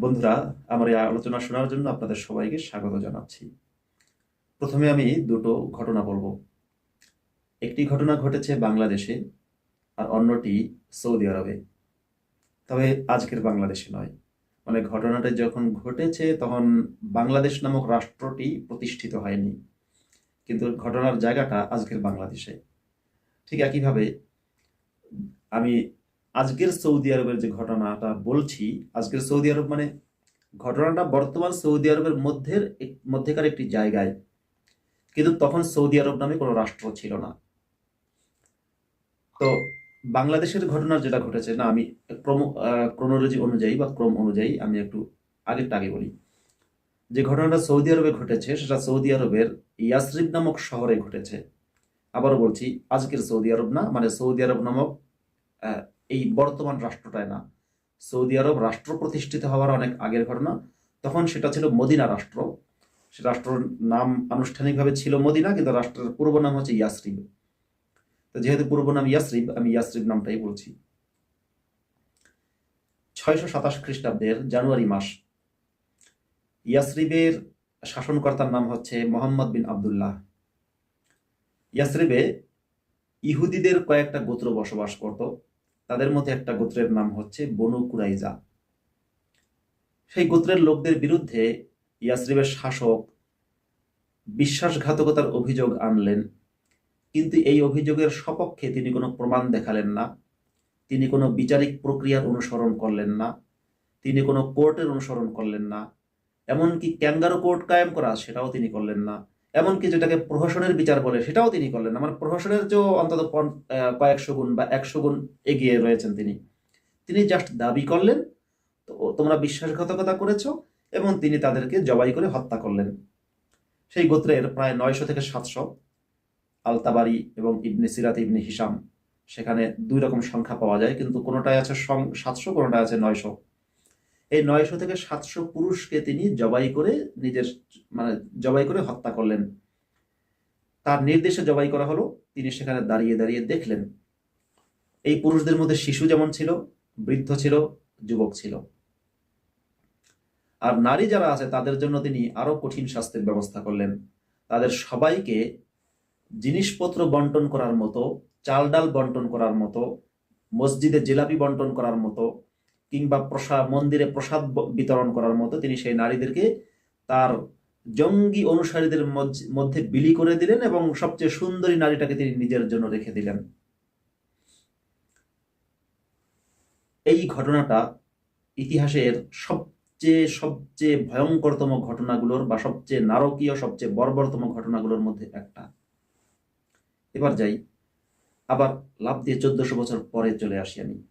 বন্ধুরা, আমার এই আলোচনা শোনার জন্য আপনাদের সবাইকে স্বাগত জানাচ্ছি। প্রথমে আমি দুটো ঘটনা বলব। একটি ঘটনা ঘটেছে বাংলাদেশে আর অন্যটি সৌদি আরবে। তবে আজকের বাংলাদেশে নয়। মানে ঘটনাটা যখন ঘটেছে, তখন বাংলাদেশ নামক রাষ্ট্রটি প্রতিষ্ঠিত হয়নি। কিন্তু ঘটনার জায়গাটা আজকের বাংলাদেশে। ঠিক একইভাবে আমি আজকের সৌদি আরবের যে ঘটনাটা বলছি, আজকের সৌদি আরব মানে ঘটনাটা বর্তমান সৌদি আরবের মধ্যে মধ্যেকার একটি জায়গায়। কিন্তু তখন সৌদি আরব নামে কোনো রাষ্ট্র ছিল না। তো বাংলাদেশের ঘটনা যেটা ঘটেছে, না, আমি ক্রম ক্রোনোলজি অনুযায়ী বা ক্রম অনুযায়ী আমি একটু আগেরটা আগে বলি। যে ঘটনাটা সৌদি আরবে ঘটেছে, সেটা সৌদি আরবের ইয়াসরিব নামক শহরে ঘটেছে। আবারও বলছি, আজকের সৌদি আরব না মানে সৌদি আরব নামক এই বর্তমান রাষ্ট্রটায় না। সৌদি আরব রাষ্ট্র প্রতিষ্ঠিত হওয়ার অনেক আগের ঘটনা। তখন সেটা ছিল মদিনা রাষ্ট্র। সে রাষ্ট্রের নাম আনুষ্ঠানিকভাবে ছিল মদিনা, কিন্তু রাষ্ট্রের পূর্ব নাম হচ্ছে ইয়াসরিব। তো যেহেতু পূর্ব নাম ইয়াসরিব, আমি ইয়াসরিব নামটাই বলছি। ছয়শো সাতাশ খ্রিস্টাব্দের জানুয়ারি মাস, ইয়াসরিবের শাসনকর্তার নাম হচ্ছে মোহাম্মদ বিন আবদুল্লাহ। ইয়াসরিবে ইহুদিদের কয়েকটা গোত্র বসবাস করত। তাদের মধ্যে একটা গোত্রের নাম হচ্ছে বনু কুরাইজা। সেই গোত্রের লোকদের বিরুদ্ধে ইয়াসরিবের শাসক বিশ্বাসঘাতকতার অভিযোগ আনলেন, কিন্তু এই অভিযোগের সপক্ষে তিনি কোনো প্রমাণ দেখালেন না, তিনি কোনো বিচারিক প্রক্রিয়ার অনুসরণ করলেন না, তিনি কোনো কোর্টের অনুসরণ করলেন না, এমনকি ক্যাঙ্গারো কোর্ট কায়েম করা সেটাও তিনি করলেন না। এমনকি যেটাকে প্রহসনের বিচার বলে, সেটাও তিনি করলেন। আমার প্রহসনের যে অন্তত কয়েকশো গুণ বা একশো গুণ এগিয়ে রয়েছেন তিনি তিনি জাস্ট দাবি করলেন, তো তোমরা বিশ্বাসঘাতকতা করেছ এবং তিনি তাদেরকে জবাই করে হত্যা করলেন। সেই গোত্রের প্রায় নয়শো থেকে সাতশো, আলতাবারি এবং ইবনে সিরাত, ইবনে হিসাম সেখানে দুই রকম সংখ্যা পাওয়া যায়, কিন্তু কোনোটায় আছে সাতশো, কোনোটায় আছে নয়শো। এই নয়শো থেকে সাতশো পুরুষকে তিনি জবাই করে নিজের মানে জবাই করে হত্যা করলেন। তার নির্দেশে জবাই করা হলো। তিনি সেখানে দাঁড়িয়ে দাঁড়িয়ে দেখলেন। এই পুরুষদের মধ্যে শিশু যেমন ছিল, বৃদ্ধ ছিল, যুবক ছিল। আর নারী যারা আছে, তাদের জন্য তিনি আরও কঠিন শাস্তির ব্যবস্থা করলেন। তাদের সবাইকে জিনিসপত্র বন্টন করার মতো, চাল ডাল বন্টন করার মতো, মসজিদে জিলাপি বন্টন করার মতো কিংবা প্রসাদ মন্দিরে প্রসাদ বিতরণ করার মতো তিনি সেই নারীদেরকে তার জঙ্গি অনুসারীদের মধ্যে বিলি করে দিলেন এবং সবচেয়ে সুন্দরী নারীটাকে তিনি নিজের জন্য রেখে দিলেন। এই ঘটনাটা ইতিহাসের সবচেয়ে সবচেয়ে ভয়ঙ্করতম ঘটনাগুলোর বা সবচেয়ে নারকীয়, সবচেয়ে বর্বরতম ঘটনাগুলোর মধ্যে একটা। এবার যাই। আবার লাভ দিয়ে চোদ্দশো বছর পরে চলে আসি আমি।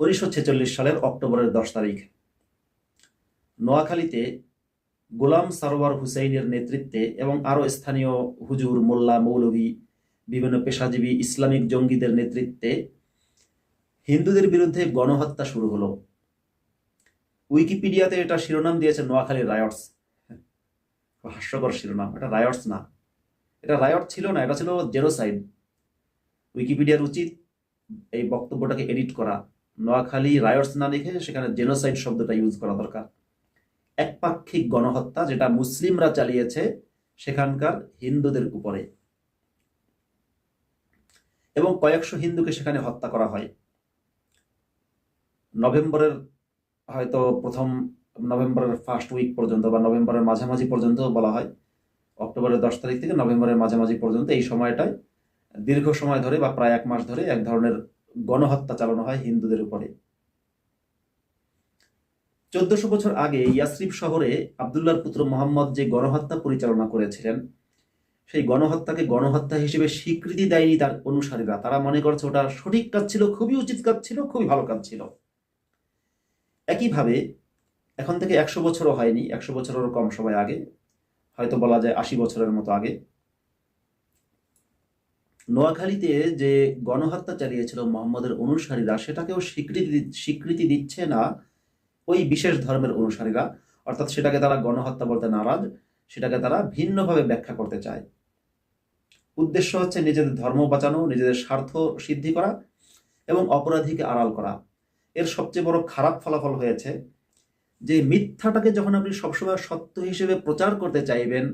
উনিশশো ছেচল্লিশ সালের অক্টোবরের দশ তারিখ। নোয়াখালীতে গোলাম সারোয়ার হুসাইনের নেতৃত্বে এবং আরও স্থানীয় হুজুর মোল্লা মৌলভী, বিভিন্ন পেশাজীবী ইসলামিক জঙ্গিদের নেতৃত্বে হিন্দুদের বিরুদ্ধে গণহত্যা শুরু হলো। উইকিপিডিয়াতে এটা শিরোনাম দিয়েছে নোয়াখালী রায়টস। হাস্যকর শিরোনাম, এটা রায়টস না। এটা রায়ট ছিল না, এটা ছিল জেনোসাইড উইকিপিডিয়ার উচিত এই বক্তব্যটাকে এডিট করা। নোয়াখালী রায়টস না লিখে সেখানে জেনোসাইড শব্দটা ইউজ করা দরকার। একপাক্ষিক গণহত্যা যেটা মুসলিমরা চালিয়েছে সেখানকার হিন্দুদের উপরে। এবং কয়েকশো হিন্দুকে সেখানে হত্যা করা হয়। নভেম্বরের হয়তো প্রথম নভেম্বরের ফার্স্ট উইক পর্যন্ত বা নভেম্বরের মাঝামাঝি পর্যন্ত বলা হয়। অক্টোবরের দশ তারিখ থেকে নভেম্বরের মাঝামাঝি পর্যন্ত এই সময়টায় দীর্ঘ সময় ধরে বা প্রায় এক মাস ধরে এক ধরনের গণহত্যা চালানো হয় হিন্দুদের উপরে। চোদ্দশো বছর আগে ইয়াসরিফ শহরে আবদুল্লাহর পুত্র মোহাম্মদ যে গণহত্যা পরিচালনা করেছিলেন, সেই গণহত্যাকে গণহত্যা হিসেবে স্বীকৃতি দেয়নি তার অনুসারীরা। তারা মনে করছে ওটা সঠিক কাজ ছিল, খুবই উচিত কাজ ছিল, খুবই ভালো কাজ ছিল। একইভাবে এখন থেকে একশো বছরও হয়নি, একশো বছরেরও কম সময় আগে, হয়তো বলা যায় আশি বছরের মতো আগে। নোয়াখালীতে যে গণহত্যা চালিয়েছিল মোহাম্মদের অনুসারীরা, সেটাকেও স্বীকৃতি স্বীকৃতি দিচ্ছে না ওই বিশেষ ধর্মের অনুসারীরা। অর্থাৎ সেটাকে তারা গণহত্যা বলতে নারাজ, সেটাকে তারা ভিন্নভাবে ব্যাখ্যা করতে চায়। উদ্দেশ্য হচ্ছে নিজেদের ধর্ম বাঁচানো, নিজেদের স্বার্থ সিদ্ধি করা এবং অপরাধীকে আড়াল করা। এর সবচেয়ে বড় খারাপ ফলাফল হয়েছে যে মিথ্যাটাকে যখন আপনি সবসময় সত্য হিসেবে প্রচার করতে চাইবেন,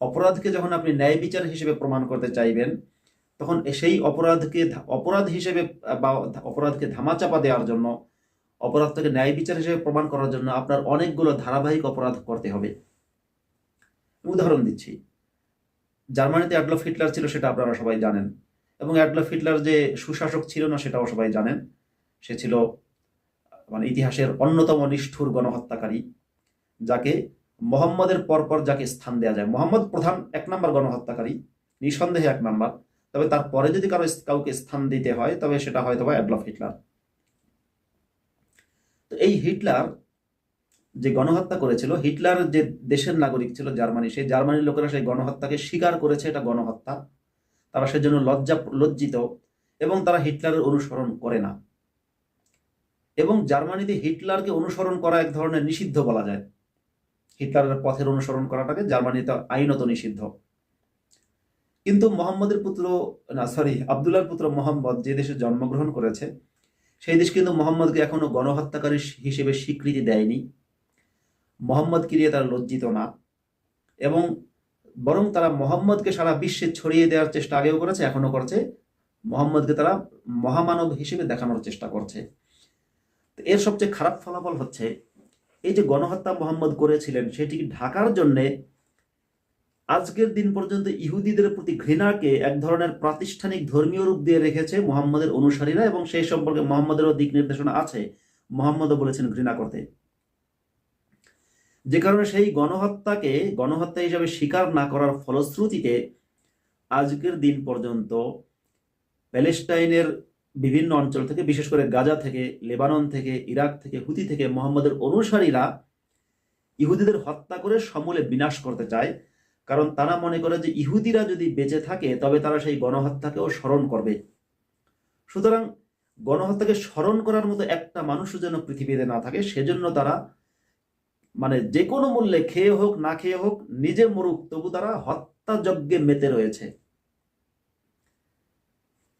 অপরাধকে যখন আপনি ন্যায় বিচার হিসেবে প্রমাণ করতে চাইবেন তখন সেই অপরাধকে অপরাধ হিসেবে বা অপরাধকে ধামাচাপা দেওয়ার জন্য, অপরাধটাকে ন্যায় বিচার হিসেবে প্রমাণ করার জন্য আপনার অনেকগুলো ধারাবাহিক অপরাধ করতে হবে। উদাহরণ দিচ্ছি। জার্মানিতে অ্যাডলফ হিটলার ছিল, সেটা আপনারা সবাই জানেন। এবং অ্যাডলফ হিটলার যে সুশাসক ছিল না, সেটাও সবাই জানেন। সে ছিল মানে ইতিহাসের অন্যতম নিষ্ঠুর গণহত্যাকারী, যাকে মোহাম্মদের পরপর যাকে স্থান দেওয়া যায়। মোহাম্মদ প্রধান এক নম্বর গণহত্যাকারী, নিঃসন্দেহে এক নম্বর। তবে তারপরে যদি কারও কাউকে স্থান দিতে হয়, তবে সেটা হয়তো বা অ্যাডলফ হিটলার। তো এই হিটলার যে গণহত্যা করেছিল, হিটলার যে দেশের নাগরিক ছিল জার্মানি, সেই জার্মানির লোকেরা সেই গণহত্যাকে স্বীকার করেছে, এটা গণহত্যা। তারা সেজন্য লজ্জা, লজ্জিত এবং তারা হিটলারের অনুসরণ করে না। এবং জার্মানিতে হিটলারকে অনুসরণ করা এক ধরনের নিষিদ্ধ বলা যায়। হিটলারের পথের অনুসরণ করাটাকে জার্মানিতে আইনত নিষিদ্ধ। কিন্তু মোহাম্মদের পুত্র, না সরি আবদুল্লার পুত্র মোহাম্মদ যে দেশে জন্মগ্রহণ করেছে, সেই দেশ কিন্তু মোহাম্মদকে এখনও গণহত্যাকারী হিসেবে স্বীকৃতি দেয়নি। মোহাম্মদকে নিয়ে তারা লজ্জিত না এবং বরং তারা মোহাম্মদকে সারা বিশ্বে ছড়িয়ে দেওয়ার চেষ্টা আগেও করেছে, এখনও করছে। মোহাম্মদকে তারা মহামানব হিসেবে দেখানোর চেষ্টা করছে। এর সবচেয়ে খারাপ ফলাফল হচ্ছে, এই যে গণহত্যা মোহাম্মদ করেছিলেন, সেটি ঢাকার জন্যে আজকের দিন পর্যন্ত ইহুদিদের প্রতি ঘৃণাকে এক ধরনের প্রাতিষ্ঠানিক ধর্মীয় রূপ দিয়ে রেখেছে মোহাম্মদের অনুসারীরা এবং সেই সম্পর্কে মোহাম্মদেরও দিক নির্দেশনা আছে। মোহাম্মদও বলেছেন ঘৃণা করতে। যে কারণে সেই গণহত্যাকে, গণহত্যা হিসাবে স্বীকার না করার ফলশ্রুতিতে আজকের দিন পর্যন্ত প্যালেস্টাইনের বিভিন্ন অঞ্চল থেকে, বিশেষ করে গাজা থেকে, লেবানন থেকে, ইরাক থেকে, হুতি থেকে মোহাম্মদের অনুসারীরা ইহুদিদের হত্যা করে সমূলে বিনাশ করতে চায়। কারণ তারা মনে করে যে ইহুদিরা যদি বেঁচে থাকে, তবে তারা সেই গণহত্যাকেও স্মরণ করবে। সুতরাং গণহত্যাকে স্মরণ করার মতো একটা মানুষও যেন পৃথিবীতে না থাকে, সেজন্য তারা মানে যে কোনো মূল্যে খেয়ে হোক, না খেয়ে হোক, নিজে মরুক, তবু তারা হত্যা যজ্ঞে মেতে রয়েছে।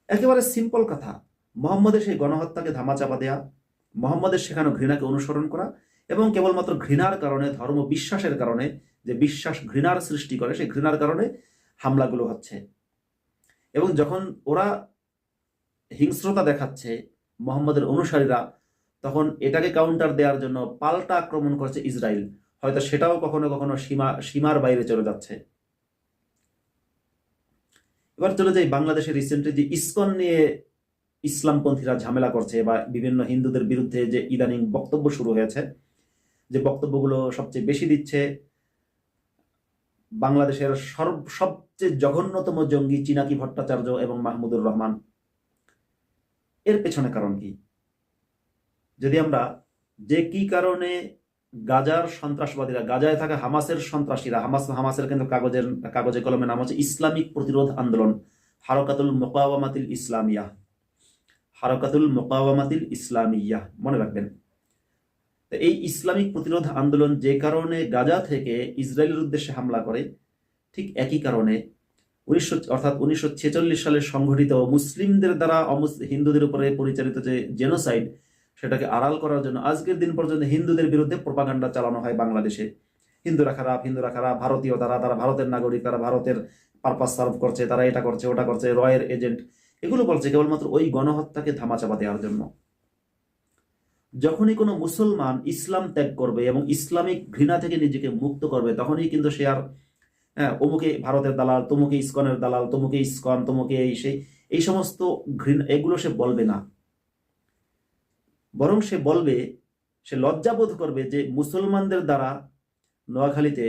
একেবারে সিম্পল কথা। মোহাম্মদের সেই গণহত্যাকে ধামাচাপা দেয়া, মোহাম্মদের শেখানো ঘৃণাকে অনুসরণ করা এবং কেবলমাত্র ঘৃণার কারণে, ধর্ম বিশ্বাসের কারণে যে বিশ্বাস ঘৃণার সৃষ্টি করে, সেই ঘৃণার কারণে হামলাগুলো হচ্ছে। এবং যখন ওরা হিংস্রতা দেখাচ্ছে মোহাম্মদের অনুসারীরা, তখন এটাকে কাউন্টার দেওয়ার জন্য পাল্টা আক্রমণ করছে ইসরায়েল হয়তো সেটাও কখনো কখনো সীমা, সীমার বাইরে চলে যাচ্ছে। এবার চলে যাই বাংলাদেশে রিসেন্টলি যে ইসকন নিয়ে ইসলামপন্থীরা ঝামেলা করছে বা বিভিন্ন হিন্দুদের বিরুদ্ধে যে ইদানিং বক্তব্য শুরু হয়েছে, যে বক্তব্যগুলো সবচেয়ে বেশি দিচ্ছে বাংলাদেশের সর্ব সবচেয়ে জঘন্যতম জঙ্গি চিনাকি ভট্টাচার্য এবং মাহমুদুর রহমান। এর পেছনে কারণ কি? যদি আমরা যে কি কারণে গাজার সন্ত্রাসবাদীরা, গাজায় থাকা হামাসের সন্ত্রাসীরা, হামাস, হামাসের কিন্তু কাগজের, কাগজে কলমে নাম হচ্ছে ইসলামিক প্রতিরোধ আন্দোলন, হারকাতুল মোকাওয়ামাতিল ইসলামিয়া। হারকাতুল মোকাওয়ামাতিল ইসলামিয়া, মনে রাখবেন। এই ইসলামিক প্রতিরোধ আন্দোলন যে কারণে গাজা থেকে ইসরায়েলের উদ্দেশ্যে হামলা করে, ঠিক একই কারণে উনিশশো, অর্থাৎ উনিশশো ছেচল্লিশ সালে সংঘটিত মুসলিমদের দ্বারা হিন্দুদের উপরে পরিচালিত যে জেনোসাইড, সেটাকে আড়াল করার জন্য আজকের দিন পর্যন্ত হিন্দুদের বিরুদ্ধে প্রপাগান্ডা চালানো হয় বাংলাদেশে। হিন্দুরা খারাপ হিন্দুরা খারাপ, ভারতীয় তারা তারা ভারতের নাগরিক, তারা ভারতের পারপাস সার্ভ করছে, তারা এটা করছে, ওটা করছে, রয়ের এজেন্ট এগুলো বলছে কেবলমাত্র ওই গণহত্যাকে ধামাচাপা দেওয়ার জন্য। যখনই কোনো মুসলমান ইসলাম ত্যাগ করবে এবং ইসলামিক ঘৃণা থেকে নিজেকে মুক্ত করবে, তখনই কিন্তু সে আর হ্যাঁ অমুকে ভারতের দালাল, তমুকে ইস্কনের দালাল, তমুকে ইস্কন, তমুকে এই সেই এই সমস্ত ঘৃণা, এগুলো সে বলবে না। বরং সে বলবে, সে লজ্জাবোধ করবে যে মুসলমানদের দ্বারা নোয়াখালীতে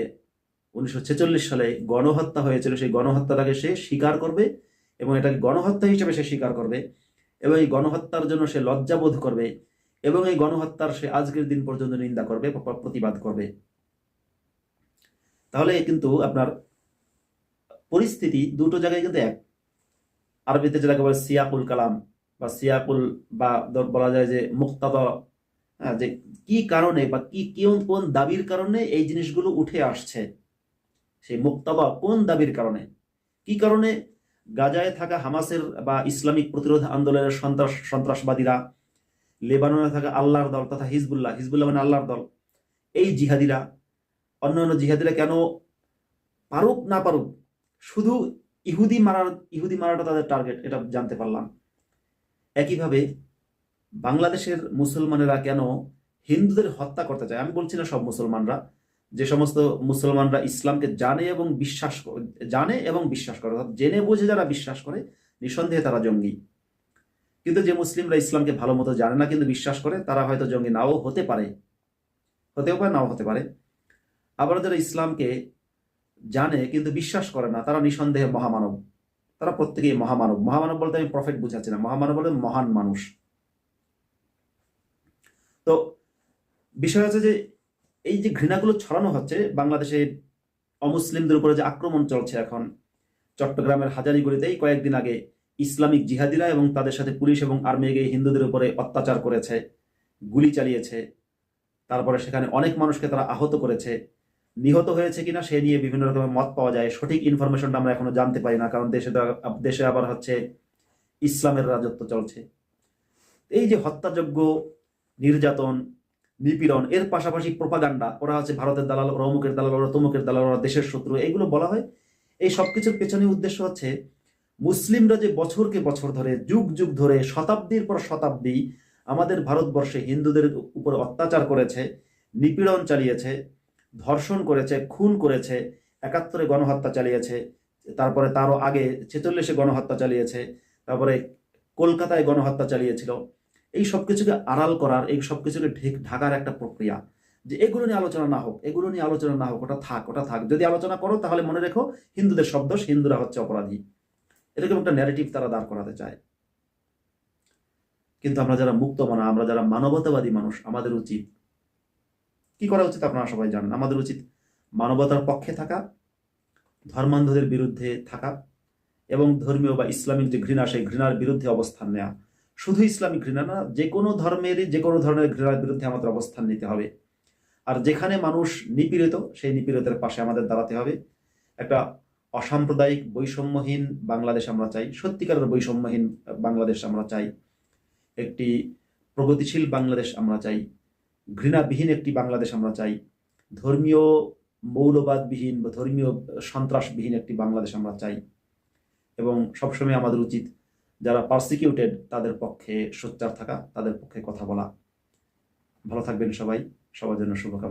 উনিশশো ছেচল্লিশ সালে গণহত্যা হয়েছিল। সেই গণহত্যাটাকে সে স্বীকার করবে এবং এটাকে গণহত্যা হিসেবে সে স্বীকার করবে এবং এই গণহত্যার জন্য সে লজ্জাবোধ করবে এবং এই গণহত্যার সে আজকের দিন পর্যন্ত নিন্দা করবে প্রতিবাদ করবে। তাহলে কিন্তু আপনার পরিস্থিতি দুটো জায়গায় কিন্তু এক। আরবিতে যেটাকে বলে সিয়াকুল কালাম বা সিয়াকুল বা বলা যায় যে মুক্তাদ হ্যাঁ, যে কি কারণে বা কি কোন কোন দাবির কারণে এই জিনিসগুলো উঠে আসছে? সেই মুক্তাবা কোন দাবির কারণে? কি কারণে? গাজায় থাকা হামাসের বা ইসলামিক প্রতিরোধ আন্দোলনের সন্ত্রাস সন্ত্রাসবাদীরা লেবাননে থাকা আল্লাহর দল তথা হিজবুল্লাহ হিজবুল্লাহ মানে আল্লাহর দল। এই জিহাদিরা অন্যান্য জিহাদিরা কেন পারুক না পারুক, শুধু ইহুদি মারার, ইহুদি মারাটা তাদের টার্গেট এটা জানতে পারলাম। একইভাবে বাংলাদেশের মুসলমানেরা কেন হিন্দুদের হত্যা করতে চায়? আমি বলছি না সব মুসলমানরা, যে সমস্ত মুসলমানরা ইসলামকে জানে এবং বিশ্বাস জানে এবং বিশ্বাস করে, অর্থাৎ জেনে বুঝে যারা বিশ্বাস করে, নিঃসন্দেহে তারা জঙ্গি। কিন্তু যে মুসলিমরা ইসলামকে ভালো মতো জানে না, কিন্তু বিশ্বাস করে, তারা হয়তো জঙ্গি নাও হতে পারে। হতেও পারে, নাও হতে পারে। আবার যারা ইসলামকে জানে, কিন্তু বিশ্বাস করে না, তারা নিঃসন্দেহে মহামানব। তারা প্রত্যেকেই মহামানব। মহামানব বলতে আমি প্রফেট বুঝাচ্ছি না। মহামানব বলে মহান মানুষ। তো বিষয় হচ্ছে যে, এই যে ঘৃণাগুলো ছড়ানো হচ্ছে, বাংলাদেশে অমুসলিমদের উপরে যে আক্রমণ চলছে এখন, চট্টগ্রামের হাজারিগুড়িতেই কয়েকদিন আগে ইসলামিক জিহাদিরা এবং তাদের সাথে পুলিশ এবং আর্মি গিয়ে হিন্দুদের উপরে অত্যাচার করেছে, গুলি চালিয়েছে, তারপরে সেখানে অনেক মানুষকে তারা আহত করেছে। নিহত হয়েছে কিনা সে নিয়ে বিভিন্ন রকমের মত পাওয়া যায়। সঠিক ইনফরমেশনটা আমরা এখনও জানতে পারি না, কারণ দেশে দেশে আবার হচ্ছে ইসলামের রাজত্ব চলছে। এই যে হত্যাযোগ্য নির্যাতন, নিপীড়ন, এর পাশাপাশি প্রপাগান্ডা ওরা হচ্ছে ভারতের দালাল, ওরা অমুকের দালাল, ওরা তমুকের দালাল, ওরা দেশের শত্রু এইগুলো বলা হয়। এই সবকিছুর পেছনে উদ্দেশ্য হচ্ছে মুসলিমরা যে বছরকে বছর ধরে, যুগ যুগ ধরে, শতাব্দীর পর শতাব্দী আমাদের ভারতবর্ষে হিন্দুদের উপর অত্যাচার করেছে, নিপীড়ন চালিয়েছে, ধর্ষণ করেছে, খুন করেছে, একাত্তরে গণহত্যা চালিয়েছে, তারপরে তারও আগে ছেচল্লিশে গণহত্যা চালিয়েছে, তারপরে কলকাতায় গণহত্যা চালিয়েছিল। এই সব কিছুকে আড়াল করার, এই সব কিছুকে ঢেক- ঢাকার একটা প্রক্রিয়া। যে এগুলো নিয়ে আলোচনা না হোক, এগুলো নিয়ে আলোচনা না হোক, ওটা থাক ওটা থাক। যদি আলোচনা করো তাহলে মনে রেখো, হিন্দুদের শব্দ হিন্দুরা হচ্ছে অপরাধী। এরকম একটা ন্যারেটিভ তারা দাঁড় করাতে চায়। কিন্তু আমরা যারা মুক্ত মানা, আমরা যারা মানবতাবাদী মানুষ, আমাদের উচিত কি করা উচিত আপনারা সবাই জানেন? আমাদের উচিত মানবতার পক্ষে থাকা, ধর্মান্ধদের বিরুদ্ধে থাকা এবং ধর্মীয় বা ইসলামিক যে ঘৃণা, সেই ঘৃণার বিরুদ্ধে অবস্থান নেওয়া শুধু ইসলামিক ঘৃণা না, যে কোনো ধর্মেরই, যে কোনো ধরনের ঘৃণার বিরুদ্ধে আমাদের অবস্থান নিতে হবে। আর যেখানে মানুষ নিপীড়িত, সেই নিপীড়িতের পাশে আমাদের দাঁড়াতে হবে। একটা অসাম্প্রদায়িক বৈষম্যহীন বাংলাদেশ আমরা চাই, সত্যিকারের বৈষম্যহীন বাংলাদেশ আমরা চাই, একটি প্রগতিশীল বাংলাদেশ আমরা চাই, ঘৃণাবিহীন একটি বাংলাদেশ আমরা চাই, ধর্মীয় মৌলবাদবিহীন বা ধর্মীয় সন্ত্রাসবিহীন একটি বাংলাদেশ আমরা চাই এবং সবসময় আমাদের উচিত যারা পার্সিকিউটেড তাদের পক্ষে সোচ্চার থাকা, তাদের পক্ষে কথা বলা। ভালো থাকবেন সবাই, সবার জন্য শুভকামনা।